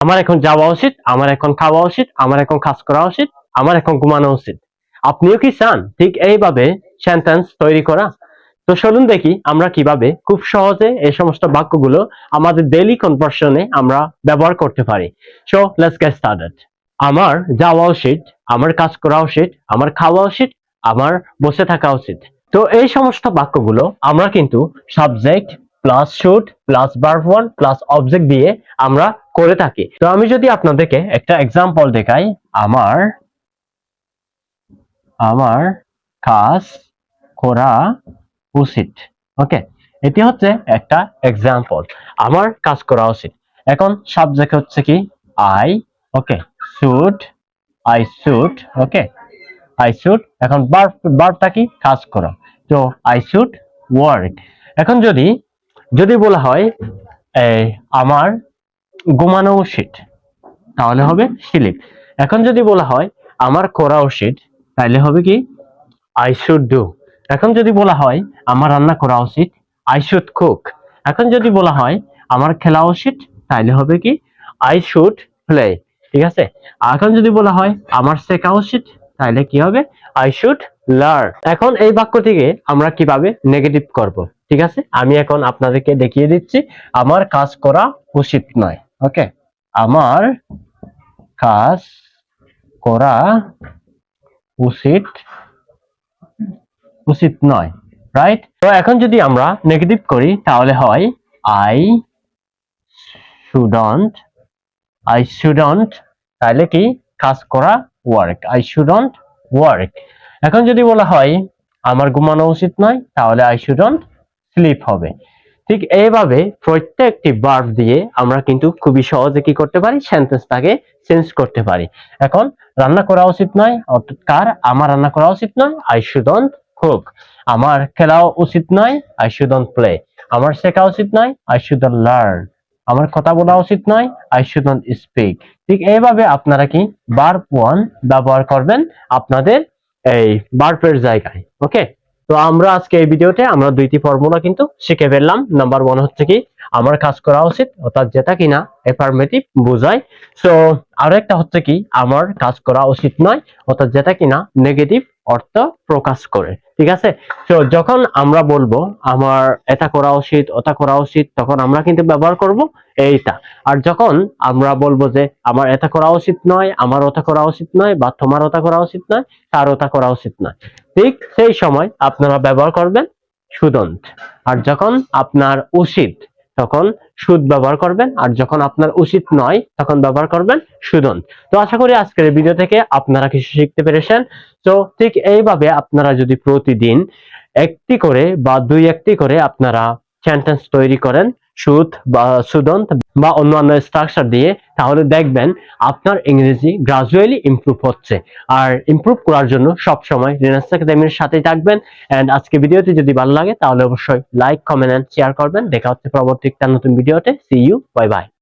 আমার এখন যাওয়া উচিত, আমার এখন খাওয়া উচিত, আমার এখন কাজ করা উচিত, আমার এখন ঘুমানো উচিত। আপনিও কি চান? ঠিক এইভাবে সেন্টেন্স তৈরি করা? তো চলুন দেখি আমরা কীভাবে খুব সহজে এই সমস্ত বাক্যগুলো আমাদের ডেইলি কনভার্সনে আমরা ব্যবহার করতে পারি। সো লেটস গেট স্টার্টেড আমার যাওয়া উচিত, আমার কাজ করা উচিত, আমার খাওয়া উচিত, আমার বসে থাকা উচিত। তো এই সমস্ত বাক্যগুলো আমরা কিন্তু subject plus should plus verb one plus object দিয়ে আমরা করে থাকি। তো আমি যদি আপনাদেরকে একটা এক্সাম্পল দেখাই, আমার আমার কাজ করা উচিত। ওকে? এটি হচ্ছে একটা এক্সাম্পল আমার কাজ করা উচিত। এখন সাবজেক্ট হচ্ছে কি? I okay? Should I should okay? I should এখন বার্ব কি? কাজ করা। তো আই শুড ওয়ার্ক এখন যদি যদি বলা হয় আমার ঘুমানো উচিত, তাহলে হবে স্লিপ এখন যদি বলা হয়, আমার করা উচিত, তাহলে হবে কি? আই শুড ডু এখন যদি বলা হয়, আমার রান্না করা উচিত আই শুড কুক এখন যদি বলা হয়, আমার খেলা উচিত, তাহলে হবে কি? আই শুড প্লে ঠিক আছে? এখন যদি বলা হয়, আমার শেখা উচিত, তাহলে কি হবে? আই শুড লার্ন এখন এই বাক্যটিকে আমরা কীভাবে নেগেটিভ করব? ঠিক আছে? আমি এখন আপনাদেরকে দেখিয়ে দিচ্ছি, আমার কাজ করা উচিত নয়। ওকে আমার কাজ করা উচিত উচিত নয় রাইট তো এখন যদি আমরা নেগেটিভ করি, তাহলে হয় আই শুডন্ট আই শুডন্ট তাহলে কি? কাজ করা ওয়ার্ক আই শুডন্ট ওয়ার্ক এখন যদি বলা হয়, আমার ঘুমানো উচিত নয়, তাহলে আই শুডন্ট স্লিপ হবে। ঠিক এইভাবে প্রত্যেকটি ভার্ব দিয়ে আমরা কিন্তু খুবই সহজে কি করতে পারি? সেন্টেন্সটাকে চেঞ্জ করতে পারি। এখন রান্না করা উচিত নয়, অর্থাৎ কার? আমার রান্না করা উচিত নয় আই শুডন্ট কুক আমার খেলা উচিত নয় আই শুডন্ট প্লে আমার শেখা উচিত নয় আই শুডন্ট লার্ন আমার কথা বলা উচিত নয় আই শুডন্ট স্পিক ঠিক এইভাবে আপনারা কি ভার্ব ওয়ান ব্যবহার করবেন আপনাদের এই ভার্বের জায়গায় ওকে তো আমরা আজকে এই ভিডিওতে আমরা দুইটি ফর্মুলা কিন্তু শিখে ফেললাম। নাম্বার ওয়ান হচ্ছে কি, আমার কাজ করা উচিত, অর্থাৎ যেটা কিনা এফার্মেটিভ বোঝায়। সো আরও একটা হচ্ছে কি, আমার কাজ করা উচিত নয়, অর্থাৎ যেটা কিনা নেগেটিভ অর্থ প্রকাশ করে। ঠিক আছে? তো যখন আমরা বলব, আমার এটা করা উচিত, ওটা করা উচিত, তখন আমরা কিন্তু ব্যবহার করব এইটা। আর যখন আমরা বলব যে, আমার এটা করা উচিত নয়, আমার ওটা করা উচিত নয়, বা তোমার ওটা করা উচিত নয়, তার ওটা করা উচিত নয়। ঠিক সেই সময় আপনারা ব্যবহার করবেন সুদন্ত। আর যখন আপনার উচিত, তখন সুদ ব্যবহার করবেন। আর যখন আপনার উচিত নয়, তখন ব্যবহার করবেন শুডন্ট তো আশা করি আজকের ভিডিও থেকে আপনারা কিছু শিখতে পেরেছেন। তো ঠিক এইভাবে আপনারা যদি প্রতিদিন একটি করে বা দুই একটি করে আপনারা সেন্টেন্স তৈরি করেন, সুদ বা সুদন্ত বা অন্যান্য স্ট্রাকচার দিয়ে, তাহলে দেখবেন আপনার ইংরেজি গ্রাজুয়ালি ইমপ্রুভ হচ্ছে। আর ইমপ্রুভ করার জন্য সব সময় রেনাস একাডেমির সাথেই থাকবেন। এন্ড আজকে ভিডিওটি যদি ভালো লাগে, তাহলে অবশ্যই লাইক কমেন্ট এন্ড শেয়ার করবেন। দেখা হচ্ছে পরবর্তী একটা নতুন ভিডিওতে। C you bye bye